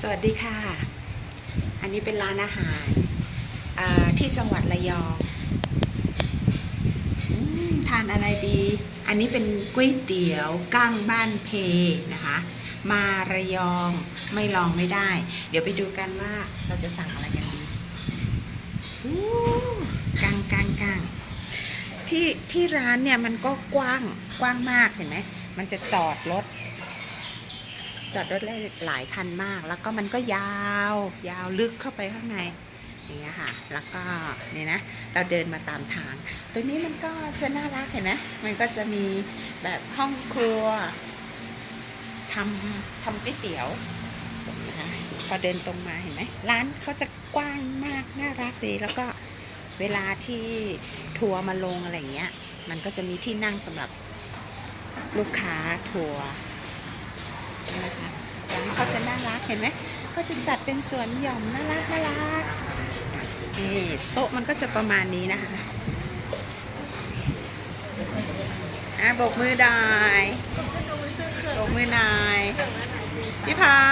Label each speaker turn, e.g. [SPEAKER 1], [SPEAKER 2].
[SPEAKER 1] สวัสดีค่ะ อันนี้เป็นร้านอาหารที่จังหวัดระยองอทานอะไรดี อันนี้เป็นก๋วยเตี๋ยวก้างบ้านเพนะคะ มาระยองไม่ลองไม่ได้ เดี๋ยวไปดูกันว่าเราจะสั่งอะไรกันดีก้างก้างก้างที่ที่ร้านเนี่ยมันก็กว้างกว้างมากเห็นไหมมันจะจอดรถ จอดรถได้หลายคันมาก แล้วก็มันก็ยาว ยาวลึกเข้าไปข้างในอย่างเงี้ยค่ะ แล้วก็เนี่ยนะ เราเดินมาตามทางตัวนี้มันก็จะน่ารักเห็นไหมมันก็จะมีแบบห้องครัวทำทำก๋วยเตี๋ยวนะคะพอเดินตรงมาเห็นไหมร้านเขาจะกว้างมากน่ารักดีแล้วก็เวลาที่ทัวร์มาลงอะไรเงี้ย มันก็จะมีที่นั่งสำหรับลูกค้าทัวร์ น่ารักเห็นไหมก็จะจัดเป็นสวนหย่อมน่ารักน่ารักนี่โต๊ะมันก็จะประมาณนี้นะคะอะบกมือหน่อยบกมือนายพี่พาย